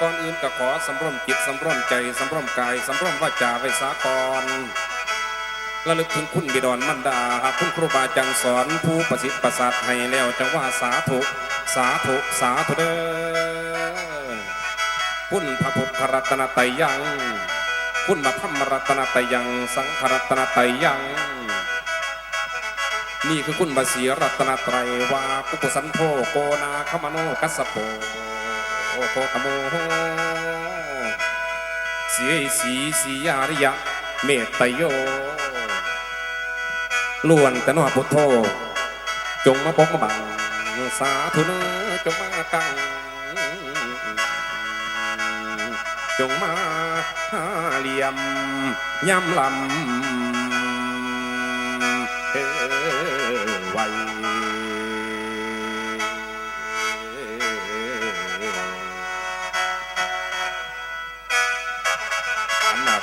ก่อนอื่นก็ขอสำรวมจิตสำรวมใจสำรวมกายสำรวมวาจาไว้สากรระลึกถึงคุณบิดรมันดาหากคุณครูบาจังสอนผู้ประสิทธิ์ประสาทให้แล้วจังว่าสาธุสาธุสาธุเด้อคุณพระพุทธรัตนตรยยัง คุณพระธรรมรัตนตรยยัง สังฆรัตนตรยยัง นี่คือคุณบาสีรัตนตรัยว่ากุปสันโธโกนาคมโนกัสโป โอโคตโมเสียสีสียาริยะ เมตตโยล้วนแต่นอพุทโธ จงมาปกมาบังสาธุเนจงมากัง จงมาหาเหลี่ยมย่ำลำ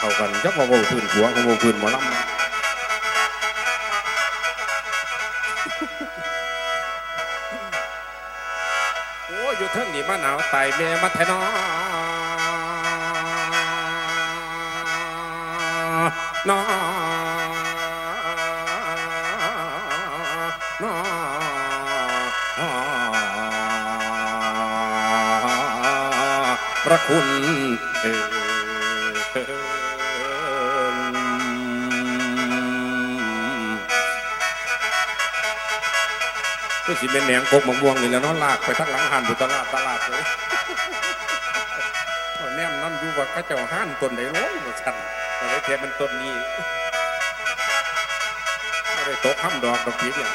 เข้ากันยักมาโวพื้นหัวของโวพื้นหมอลำโอ้ยอยู่เทิงนี่มาหนาวไตแม่มาแทนอนอนพระคุณเอ่ย ก็สิเป็นแหนงกบมะม่วงนี่แหล้วเนาะลากไปทั้งหลังหันบุตลาดตลาดเลยโอ้แนมน้ำอยู่ว่าเข้าเจ้าห้านต้นไหนล้มมาชันแต่ได้เทียบเป็นต้นนี้ไม่ได้ตกห้ำดอกดอกพีเนี่ย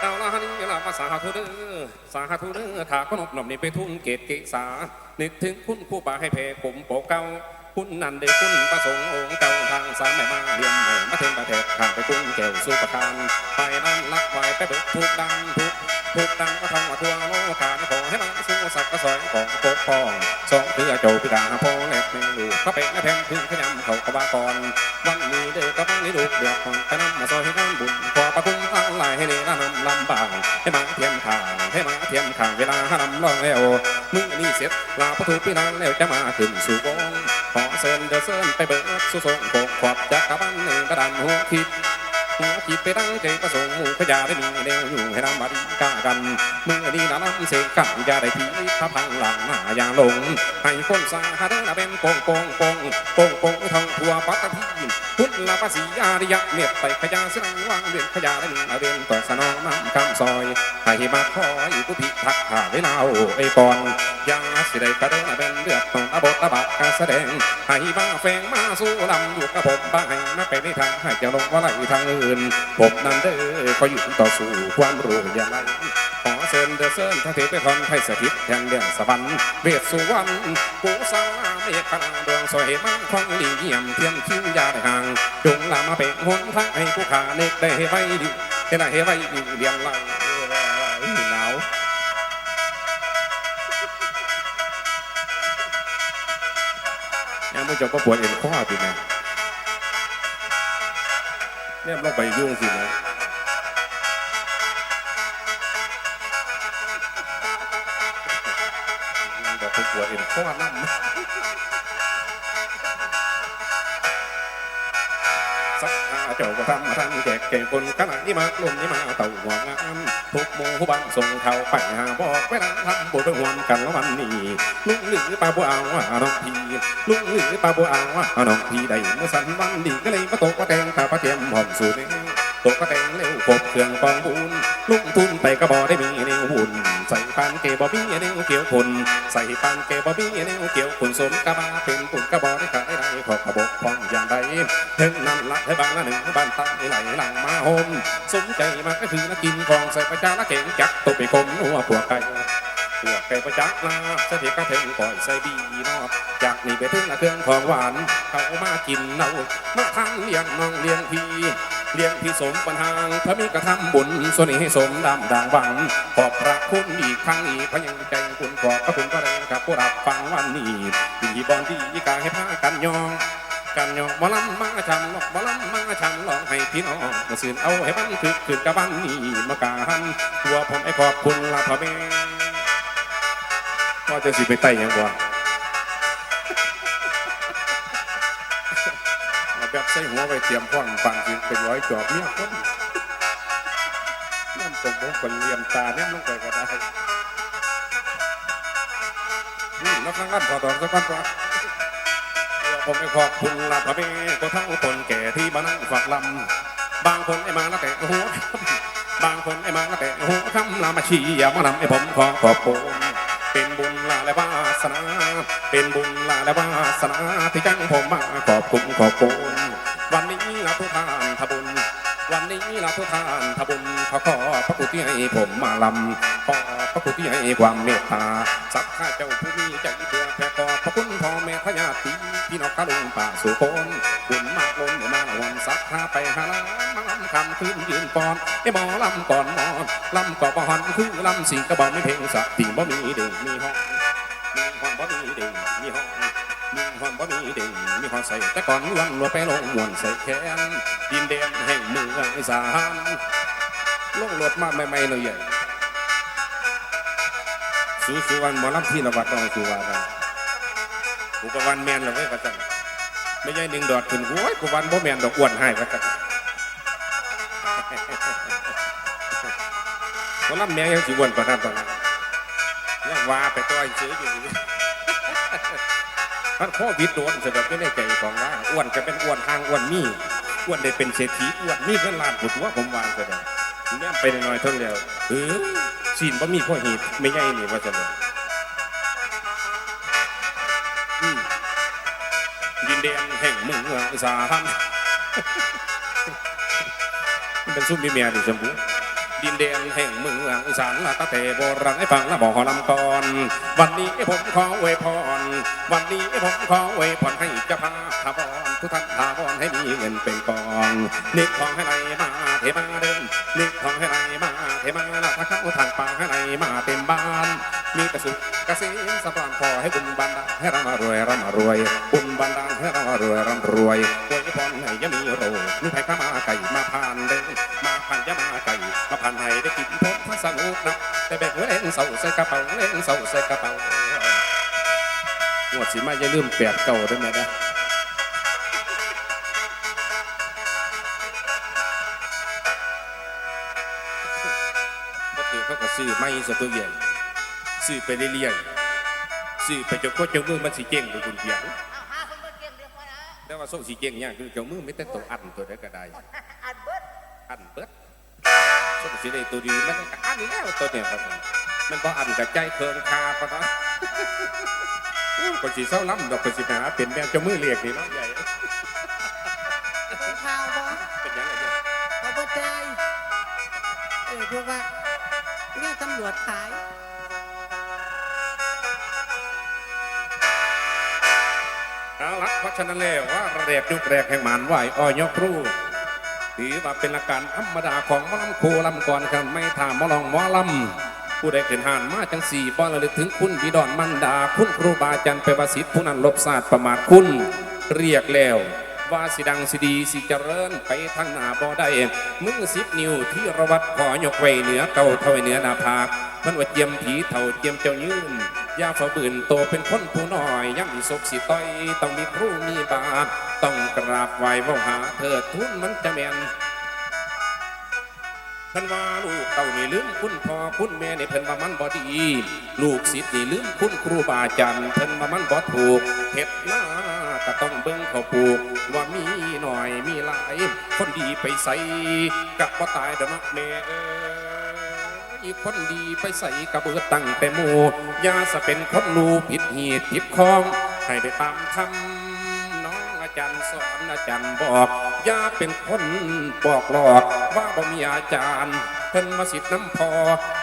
เอาละฮันนี่ละมาสาธุเด้อสาธุเด้อถ้าขนบหน่อมนี่ไปทุ่งเกตเกษานึกถึงคุณผู้ป่าให้เพผมโปกเก่า คุณนันเดคุณประสงค์องค์เก่าทางสามไม่มาเรียมใหม่มาเทนประเทศข้าไปกุ้งแก้วสุประการไปนั่นลักไว้ไปเบิกทุกดังทุกทุกดังก็ทำว่าทั่วโลกาขอให้มาสู้สักกระสอยของปกป้องสองคือโจพิดาพ่อเล็กไม่ลูกเขาเป็นแทนถึงขยำเขากบากรวันนี้เด็กกับวันนี้ลูกเดือดของไปนำมาซอยให้น้ำบุญขอประคุณทั้งหลให้เนรนำลำบากให้มาเทียมทางให้มาเทียมข้างเวลาห้านำลองแล้วมึงนี่เสร็จลาประตูพี่นางแล้วจะมาขึ้นสู่วง ขอเสินเดอเสินไปเบิดสุสงโกกขอบจากกระบันหนึ่งกระดันหัวคิด หัวคิดไปตั้งใจประสงค์หมู่ขยาได้มีแนวอยู่ให้นำมาดีกากันเมื่อนี้นะนำเสกกันยาได้ทีพระพังหลังหน้าอย่างลงให้คนสาหาเดินเป็นโปงโปงโปงโปงโปงทองทั่วปัตตพีพุทธละภาษีอาริยะเมียไปขยาเสนงวางเวียนขยาได้มีเวียนต่อสนองน้ำคำซอยให้มาคอยกุฏิทักหาเวลาโอ้ไอ้ก่อนยังสิได้กระเดินเป็นเลือดของอบทบาทการแสดงให้บ้าแฝงมาสู้ลำอยู่กับผมบ้าให้มาไปในทางให้เจะลงว่าไหลทางอื่นผมนั้นเด้อคอยอยู่ต่อสู้ความรู้อย่าไรขอเชิญเดอเซินทั้งเทพไปพรไทยสถิตแทนเรื่องสวรรค์เวทสุวรรณปูสาเมฆลาดวงสวยมั่งคงดีเยี่ยมเทียมคิ้วยาได้ห่างจงลามาเป็นหนทางให้ผู้ขาเนกได้ไว้ดีได้ไว้ดีเดียงไรหนาวยังไม่จบก็ปวดเอ็นข้อปีนะ เนี่ยลงไปยุ่งสินะบอกคนปวดเอ็นข้อนั่น สักหาเจ้าก็ทำมาทำแจกแก่คนขนาดนี้มาลุ่มนี้มาเต่าหัวงามทุกโมผู้บังส่งเขาไปหาบอกไปนะทำบุญไปหวมกันแล้ววันนี้ลุงหรือป้าบัวเอาว่าน้องพี่ลุงหรือป้าบัวเอาว่าน้องพี่ได้เมื่อสันวันดีก็เลยมาตกก็แดงตาปลาเทียมหอมสูตร ตกก็แตงเร็วครบเครื่องกองบุญลุงทุนไปก็บอได้มีเนวหุ่นใส่ปานเกบอบี้เนวเกี่ยวคนใส่ปานเกบอบี้เนวเกี่ยวคนสมกระบาเป็นปุ่นกระบอได้ขายได้ขอกระบอกพองอย่างใดถึงนั่นละให้บางละหนึ่งบ้านตั้งไหลหลังมาโฮมสมใจมาก็คือนักกินของใส่ประจาละเก่งจักตกไปคมนัวผัวไก่พวกไก่ประจักษ์ลาเสถียรกระถึงก่อยใส่บีนอจากนี่ไปถึงละเครื่องของหวานเขามากินเอามาทางเลี้ยงน้องเลี้ยงพี่ เลี้ยงพี่สมปัญหาพระมีกระทำบุญส่วนนี้ให้สมดำด่างหวัง ขอบพระคุณอีกครั้งนี้พระยังใจคุณขอบพระคุณพระแรงกับผู้รับฟังวันนี้ดีบอนดีกาให้พากันยองกันยอกบ่ลำมาชันลอกบ่ลำมาชันลองให้พี่น้องมาสื่นเอาให้บันคึกคืนกับบ้านนี้มาการตัวผมไอ้ขอบคุณลาพ่อแม่ก็จะสิไปไต่ยังบ่เใส่หัวไปเตรียมพร้อมฟังสิเป็นร้อยจอบเนี่ยคนน้ำตกของคนเลียมตาเนี่ยมันเกิดก็ได้นี่แล้วข้างล่างพอดอกสักก้อนก่อนผมไม่ขอบคุณลาพระเมก็ทั้งคนแก่ที่มานั่งฝักลำบางคนไอ้มาล้วแต่หัวบางคนไอ้มาล้วแต่หัวคำลามาชี้อย่ามาลำไอ้ผมขอขอบคุณเป็นบุญลาและวาสนา เป็นบุญลาและวาสนาที่จังผมมาขอบคุณขอบคุณ วันนี้ลาทุกทานทบุญ วันนี้ลาทุกทานทบุญขอขอพระคุณที่ให้ผมมาลำขอพระคุณที่ให้ความเมตตาสักข้าเจ้าผู้มีใจเพื่อแผ่ขอบพระคุณพ่อแม่พญาติพี่น้องกะลุงป่าสุโคนบุญมากล้นมาละวันสักข้าไปหาล้ามาลำคำคืนยืนปอนไอ้หมอลำก่อนนอนลำก่อนบ่หันคือลำสิงกระบอกไม่เพลงสักติ่งบ่มีเด่งมีห้องมีห้องบ่มีเด่งมีห้อง มีหอนบ่มีเด่งมีหอนใส่แต่ก่อนล้วนลัวไปลงมวนใส่แขนดินแดนแห่งเมืองอีสานลงรถมาใหม่ๆเลยใหญ่สู้สุวรรณหมอลำที่ระวัดต้องสุวรรณกูกวันแมนเลยเว้ยพระจันไม่ใช่หนึ่งดอดขึ้นโอ้ยกูวันบ่แมนดอกอ้วนให้พระจันหมอลำแม่ยังสิอ้วนกว่านั้นตอนนั้นยังว่าไปต่อยซื้ออยู่ มันโควิดโดนสำหรับไม่ในใจของว่าอ้วนจะเป็นอ้วนทางอ้วนมีอ้วนได้เป็นเศรษฐีอ้วนมีเงินล้านผุดว่าผมวางเสด็จเนี่ยไปหน่อยเท่าแล้วเออสินบ่มีข้อเหตุไม่ใหญ่นี่ว่าจะเลยดินแดนแห่งเมืองอีสานมันเป็นซุ้มมีเมียดิสมบูรณ์ ดินแดนแห่งเมืองอีสานละตะเตโบราณให้ฟังละบอกขอลำกอนวันนี้ผมขออวยพร วันนี้ผมขออวยพรให้เจ้าภาพทาวรทุกท่านทาวรให้มีเงินเป็นกองนึกของให้ไหลมาเทมาเดินนึกของให้ไหลมาเทมาละถ้าเข้าทางป่าให้ไหลมาเต็มบ้านมีแต่สุข กระเซ็นสะพานขอให้บุญบันดาลให้รามรวยรามรวยบุญบันดาลให้รามรวยร่ำรวยอวยพรให้ยามีโรมีไผ่ข้ามาไก่มาผ่านเดินมาผ่านยามาไก่มาผ่านให้ได้กินพบทั้งสนุกนะแต่แบกเล่นเสาใส่กระเป๋าเล่นเสาใส่กระเป๋างวดสิมาอย่าลืมแปดเก่าด้วยนะนะก็ถือเขาก็ซื้อไม่สตัวใหญ่ ซื้อไปเรื่อยๆซื้อไปจนก็เจ้ามือมันสีเจ๊งไปคุณเพียงเอาหาคนมาเก่งเรียกว่านะแต่ว่าส่งสีเจ๊งเนี่ยคือเจ้ามือไม่แต่ตัวอันตัวได้ก็ได้อัดเบิดอันเบิดส่งสีได้ตัวดีมันก็อันแล้วตัวเนี่ยครับผมมันก็อันกับใจเคินคาปะเนาะก็สีเศร้าล้ำดอกก็สีหาเป็นแม่เจ้ามือเรียกนี่เนาะใหญ่เป็นข่าวบ่เป็นยังไงเนี่ยเขาบ่ใจายเออพวกว่าเนี่ยตำรวจขาย ละเพราะฉะนั้นแล้วว่าระเรียบยุคแรกแห่งหมานไหวอ้อยกครูถือว่าเป็นหลักการธรรมดาของมอลำโคลำก่อนครับไม่ถามมอลองมอลำผู้ใดเกินหานมาจังสี่ป้อนระลึกถึงคุณบิดอนมันดา คุณครูบาอาจารย์ไปประสิทธิ์ผู้นั้นลบศาสตร์ประมาทคุณเรียกแล้วว่าสิดังสิดีสิเจริญไปทางหน้าบ่ได้มือสิบนิ้วที่ระวัดขอยกไว้เหนือเก่าเท่าไว้เหนือหน้าผากมันว่าเจียมผีเท่าเจียมเจ้ายืน ยาฝ่าบืนโตเป็นคนผู้น้อยย่ำมีศกสิต้อย ต้องมีครูมีบาทต้องกราบไหว้เว่าหาเถิดทุนมันจะแม่นเพิ่นว่าลูกเต่านี่ลืมคุณพ่อคุณแม่นี่เพิ่นว่ามันบ่ดี ลูกศิษย์นี่ลืมคุณครูบาอาจารย์เพิ่นว่ามันบ่ถูกเฮ็ดหน้าก็ต้องเบิ่งเขาปลูกว่ามีหน่อยมีหลาย คนดีไปใส่กับบ่ตายดอกเนาะแม่เอ้ย อีกคนดีไปใส่กระเบิดตั้งแต่หมู่ยาสะเป็นคนรูผิดหีดผิดคอง ให้ไปตามทำน้องอาจารย์สอนอาจารย์บอกยาเป็นคนบอกหลอกว่าบ่มีอาจารย์เพิ่นมาสิทธิ์น้ำพอ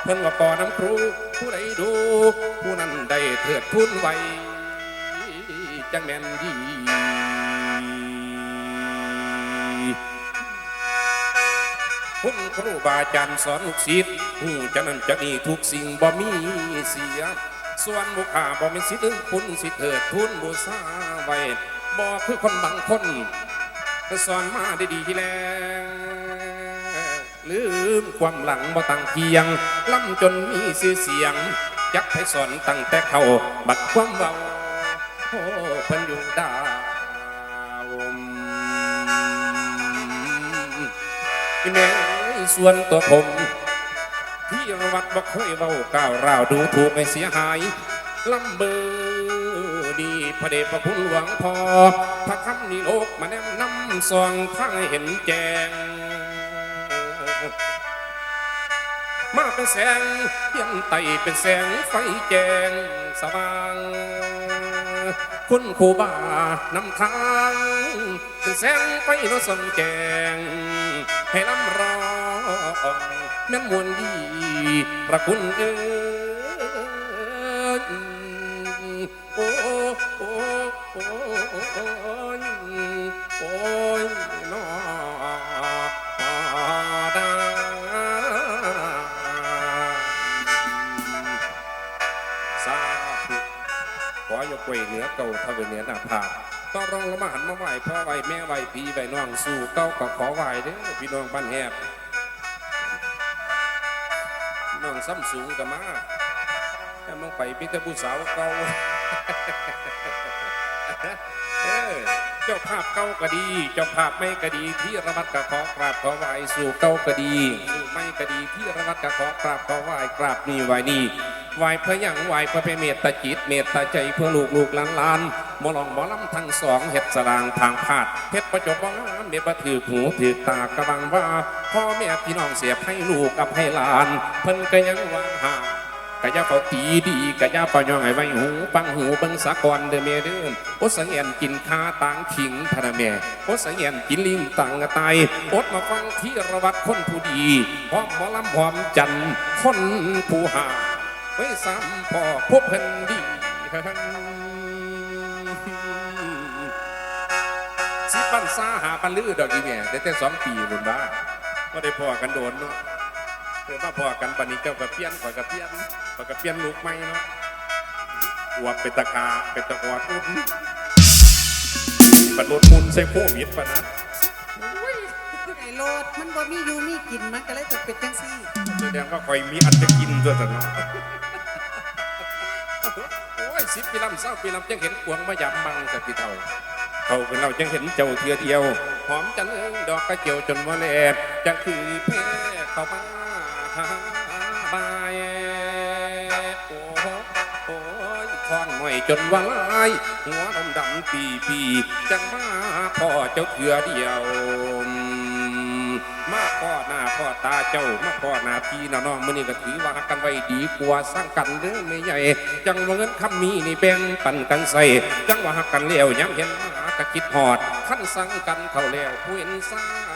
เพิ่นว่าปอน้ำครู ผู้ใดดู ผู้นั้นได้เถิดทุนไว้จังแม่นดี คุณครูบาอาจารย์สอนลูกศิษย์หูจะนั้นจะนี่ทุกสิ่งบ่มีเสีย ส่วนบุคคาบ่มีสิทธิ์อื่นคุณสิเถิดทุนบูชาไว้บอกคือคนบางคนสอนมาได้ดีที่แล้วลืมความหลังบ่ตั้งเพียงล่ำจนมีชื่อเสียงยักให้สอนตั้งแต่เขาบัดความเบาโอ้เพิ่นอยู่ดาวแม่ ส่วนตัวผมที่วัดบ่เคยเว้าก้าวร้าวดูถูกให้เสียหายลำเบอร์ดีพระเดชพระคุณหลวงพอพระคำนี้โลกมาแนะนำส่องทางให้เห็นแจงมาเป็นแสงเพียนไตเป็นแสงไฟแจงสว่างคุณครูบานำทาง เป็นแสงไฟนสมแจงให้ลำรอง แม่นมวลดีประคุณเอ้ยโอ้โอ้โอ้โอ้ยน้อดาสาธุขอยกเว้เหนือเก่าทวีเหนือหน้าผากต้องรองละมาหันมาไหวพ่อไหวแม่ไหวพี่ไหวน้องสู่เก้าก็ขอไหวเด้อพี่น้องบ้านแหบ ซ้ำสูงกับมาแต่มองไปพี่ตะผู้สาวเก่าเออเจ้าภาพเก่าก็ดี เจ้าภาพไม่ก็ดีที่ระมัดกระขอกราบขอไหวสู่เก่าก็ดี สู่ไม่ก็ดีที่ระมัดกระขอกราบขอไหวกราบนี่ไหวนี่ไหวเพื่อยังไหวเพื่อเมตตาจิต เมตตาใจเพื่อลูกลูกหลานหลาน หมอลองหมอลำทั้งสองเห็ดสรางทางพาดเพชรประจบบ้านเมียประถือหูถือตากระบังว่า พ่อแม่พี่น้องเสียบให้ลูกกับให้หลาน เพิ่นก็ยังว่าหากะยาเขาตีดีกะยาเปย่องให้ไว้หูปังหูเบิ่งสะกอนเด้อเมเด้อโอสังเงียนกินคาต่างขิงพะนะแม่โอสังเงียนกินลิงต่างกระตายอดมาฟังที่ระวัดคนผู้ดีพร้อมหมอลำพร้อมจันทร์คนผู้หาไว้ซ้ำพอพบเพิ่นดี ปันซาหาปันลือดอกอีเนี่ยได้แต่สองปีบุญบ้าก็ได้พอกันโดนเนาะเกิดมาพอกันปันนี้เจ้ากับเพี้ยนข่อยกับเพี้ยนข่อยกับเพี้ยนลูกไม่เนาะอวบเป็นตะกาเป็นตะกอดอุ้นปัดรถมุนใส่โควิดปะนะไอ้โลดมันบ่มีอยู่มีกินมันก็เลยจะเป็นจังซี่แสดงว่าข่อยมีอันจะกินตัวแต่เนาะโอ้ยสิบปีลำเศร้าปีลำจังเห็นกวงมายำบังจากพี่เท่า เขาเป็นเราจังเห็นเจ้าเทียเดียว หอมจังเอิงดอกกระเจียวจนว่าแลบจังคือแพ้เข้ามาหาบายโอ้โหโอ้ยคล้องหน่อยจนว่าลายหัวดำดำปีปีจังมาพ่อเจ้าเถือเดียว มาพ่อหน้าพ่อตาเจ้ามาพ่อหน้าพี่น้าน้องมื้อนี้ก็ถือว่ากันไว้ดีกว่าสร้างกันเด้อไม่ใหญ่ จังว่าเงินคำมีนี่แบ่งปันกันใส่จังว่าหักกันเลี้ยวย้ำเห็นมา กะคิดหอดขั้นสั่งกันเขาแล้วผู้เห็นสร้าง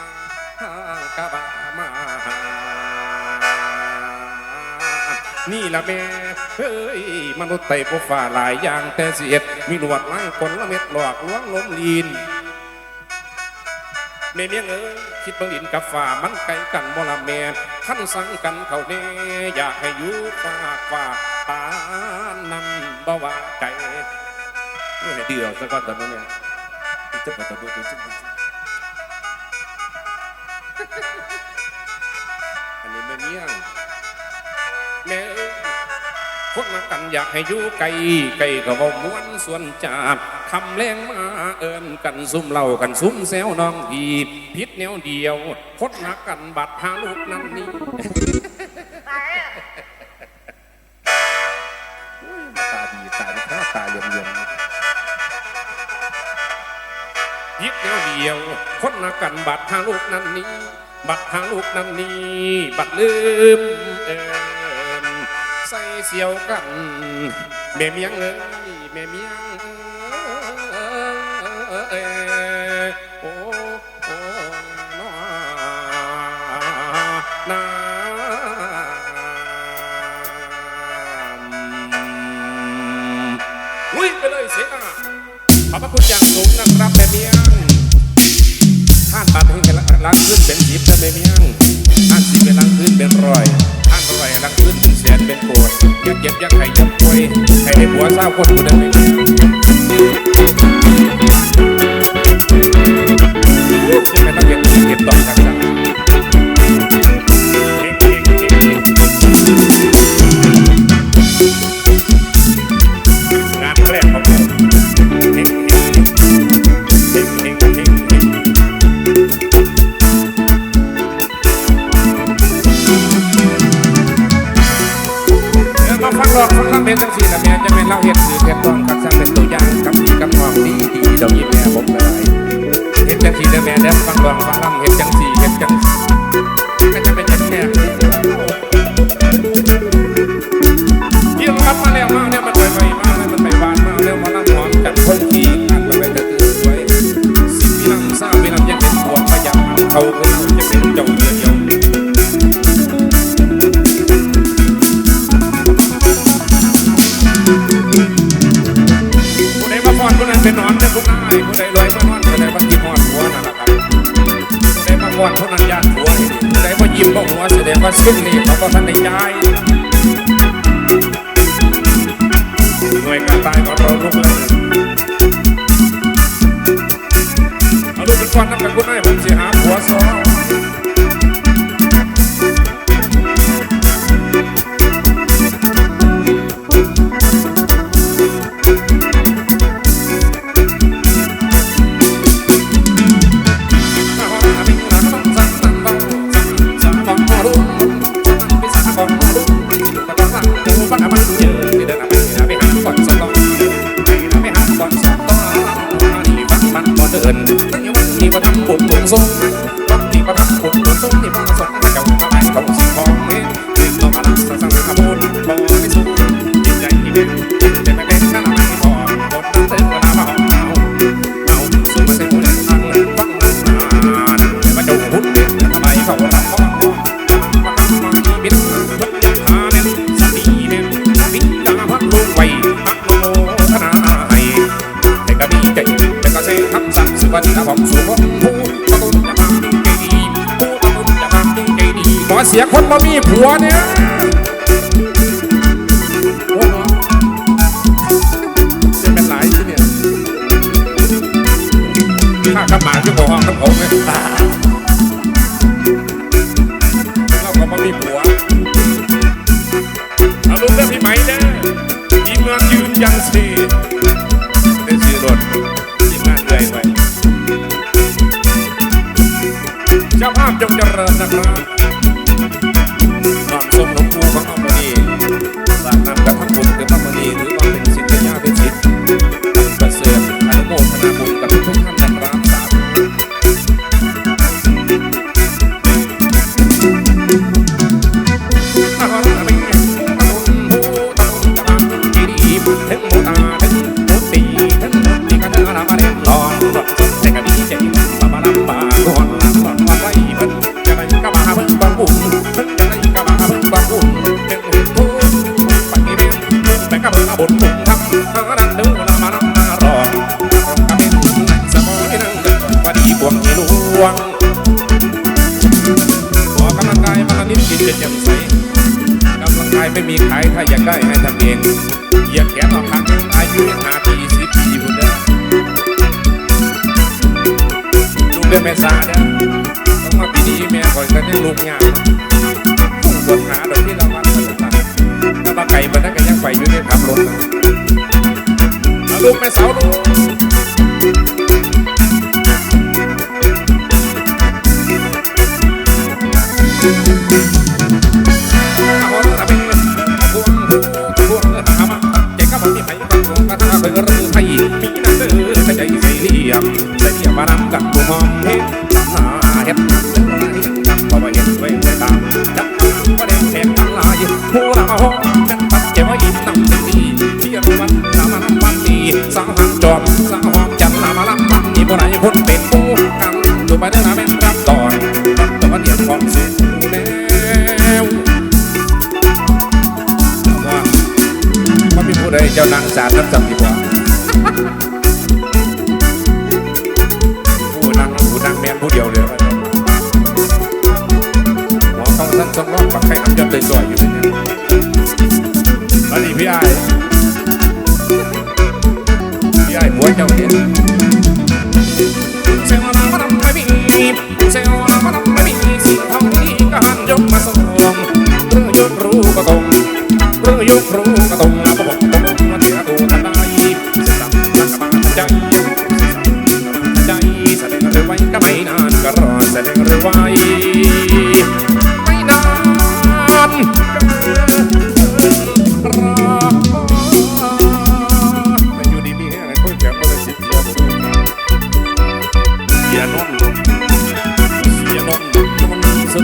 กะบามานี่ละแม่เฮ้ยมนุษย์ไต่พวฟ้าหลายอย่างแต่เสียดมีหนวดไล่คนละเม็ดหลอกลวงล้มลีนแม่เมียงเอ้ยคิดบังดินกับฝ่ามันไกลกันบ่ละแม่ขั้นสั่งกันเขาเน่อยากให้อยู่ฝากฝากตานั่นบ่ว่าไกลเมื่อเดือดซะก่อนตอนนั้นเนี่ย จะมาตะบุตรจะมาอันนี้แม่เมียงแม่เอ้ยคนมากันอยากให้อยู่ไกลไกลก็บ่ม้วนส่วนจากคำแรงมาเอินกันซุ่มเล่ากันซุ่มแซวน้องพีพิษแนวเดียวคนหักกันบัดหาลูกนั่นนี่ตายอะตาดีตาดีตาตาเหลี่ยม ยิบแนวเดียว คนหักกันบัดหาลูกนั่นนี่บัดหาลูกนั่นนี่บัดลืมเอินใส่เสียวกันแม่เมียงเอ้ยแม่เมียงเอ้ยโอ้โอ้น้อนาลุยไปเลยเสีย ขอบพระคุณอย่างสูงนะครับแม่เมียงท่านปัดให้ลังขึ้นเป็นสิบนะแม่เมียงท่านสีบเป็นลังขึ้นเป็นรอยท่านร้อยลังขึ้นเป็นแสนเป็นโกดอย่าเก็บอย่าไข่อย่าปล่อยให้ได้หัวเศร้าคนคนนั้นเลย Você vai lá dentro, porque toca. นทั้งสี่ละแม่จะเป็นเล่าเห็ดหรือเห็ดต้องกัดกซ้ำเป็นตัวอย่างกับพี่กับหองดีดีดอกยิ้มแม่ผมเลยเห็ดจังสี่ละแม่เด็กฟังลองฟังลำเห็ดจังสี 这里面有 สียคนบ่มีผัวเนี่ย อยก็ยังลูกยางต้องวนหาโดยที่เราวัดกันต่างถ้าตาไก่มันนั่นก็ยังไปอยู่ในทับรถเอาลูกแม่สาวลูก ได้เจ้านางสาทับำจำดีกว่าผู้นางผู้นางแม่ผู้เดียวเลยหมอต้องสั้นสองรอบปากไข่น้ำยอดเลยสวยอยู่เลยเนี่ยมาดีพี่ไอ้พี่ไอ้หัวเจ้าเห็นเซลล์น้ำมันไม่มีเซลล์น้ำมันไม่มีสีทองที่กระหันยกมาส่ง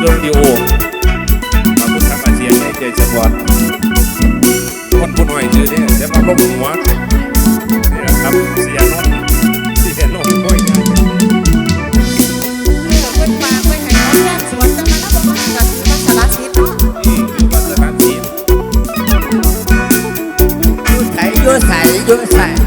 รดนตีโอมาบุญทำอาเซียนในใจจังหวัดคนผู้น้อยชื่อเนี่ยแต่มาลบหัวนี่นะครับเสียน้องเสียน้องค่อยง่ายยุ่งใส่ยุ่งใส่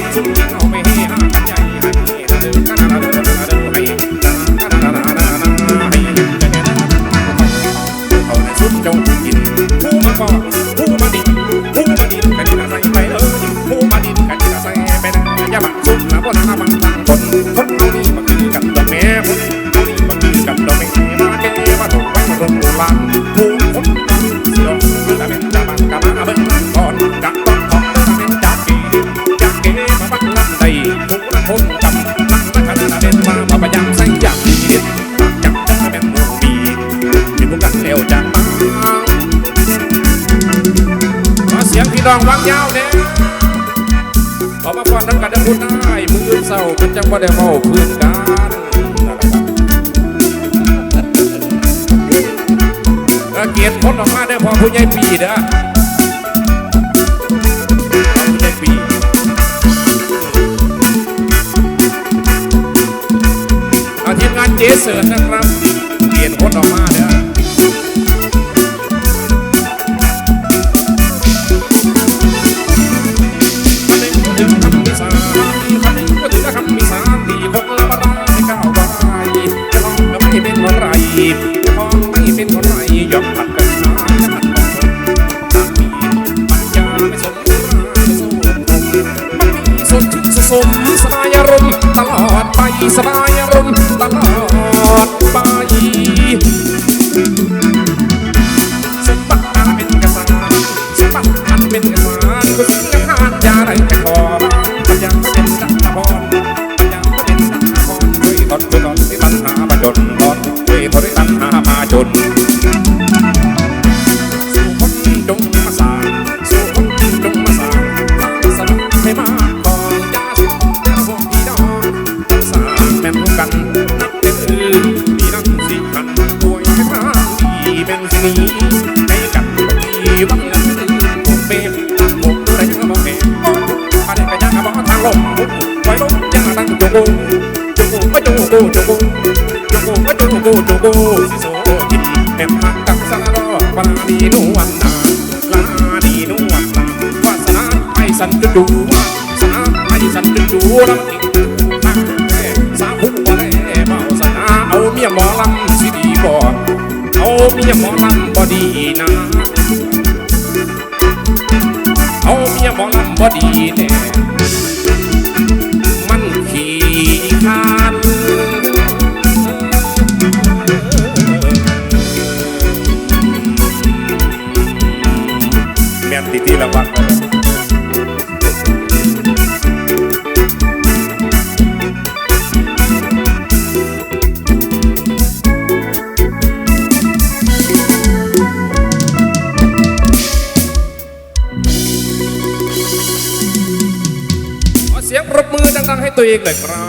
You can't. น้องวังยาวเนี่ยขอมาฟังน้ำกันจะพูดไายมือเศร้าเป็นจังหวะเด้เมาพื้นกันเกียรติพ้นออกมาได้พอผู้ใหญ่ปีเด้อผู้ใหญ่ปีอาทีมงานเจสัร์นะ Cause ดูดูสาไอ้สันดูดูน้ำตินั่งแม่สาหุบมาเล่เมาสนาเอาเมียหมอลำสิดีบ่เอาเมียหมอลำบ่ดีนะเอาเมียหมอลำบ่ดีเน่ อเสียงปรบมือดังๆให้ตัวเองหน่อยครับ